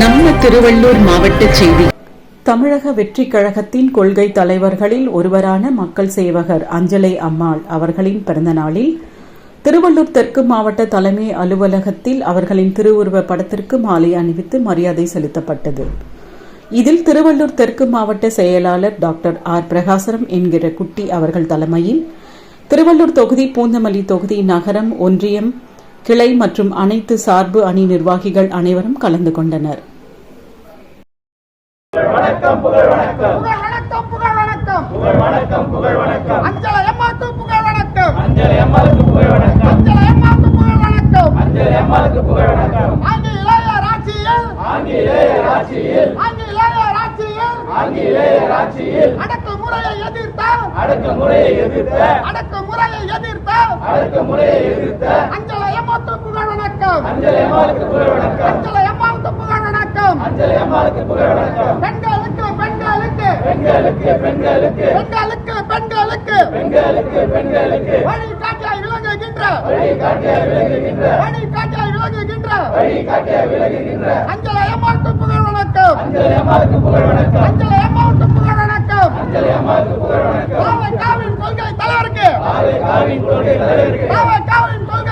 நம்ம திருவள்ளூர் மாவட்ட செய்தி. தமிழக வெற்றி கழகத்தின் கொள்கை தலைவர்களில் ஒருவரான மக்கள் சேவகர் அஞ்சலை அம்மாள் அவர்களின் பிறந்த நாளில் திருவள்ளூர் தெற்கு மாவட்ட தலைமை அலுவலகத்தில் அவர்களின் திருவுருவ படத்திற்கு மாலை அணிவித்து மரியாதை செலுத்தப்பட்டது. இதில் திருவள்ளூர் தெற்கு மாவட்ட செயலாளர் டாக்டர் ஆர். பிரகாசரம் என்கிற குட்டி அவர்கள் தலைமையில் திருவள்ளூர் தொகுதி பூந்தமல்லி தொகுதி நகரம் ஒன்றியம் கிளை மற்றும் அனைத்து சார்பு அணி நிர்வாகிகள் அனைவரும் கலந்து கொண்டனர். அடக்குமுறையை எதிர்த்த. அடக்குமுறையை எதிர்த்த அடக்குமுறையை எதிர்த்த எதிர்த்த. அஞ்சல் வணக்கம். அஞ்சலி அம்மாளுக்கு புகழ் வணக்கம். அஞ்சல எம்மாவுக்கு புகழ் வணக்கம். அஞ்சலி அம்மாளுக்கு புகழ் வணக்கம். பெண்களுக்கு பெண்களுக்கு. பெண்களுக்கு பெண்களுக்கு. பெண்களுக்கு பெண்களுக்கு. பெண்களுக்கு பெண்களுக்கு. வழிகாட்டியாய் விளங்குகின்ற. வழிகாட்டியாய் விளங்குகின்ற. வழிகாட்டியாய் விளங்குகின்ற. வழிகாட்டியாய் விளங்குகின்ற. அஞ்சல எம்மாவுக்கு புகழ் வணக்கம். அஞ்சலி அம்மாளுக்கு புகழ் வணக்கம். அஞ்சல எம்மாவுக்கு புகழ் வணக்கம். அஞ்சலி அம்மாளுக்கு புகழ் வணக்கம். காவின் கொள்கை தலைவருக்கு. காவின் கொள்கை தலைவருக்கு. காவின் கொள்கை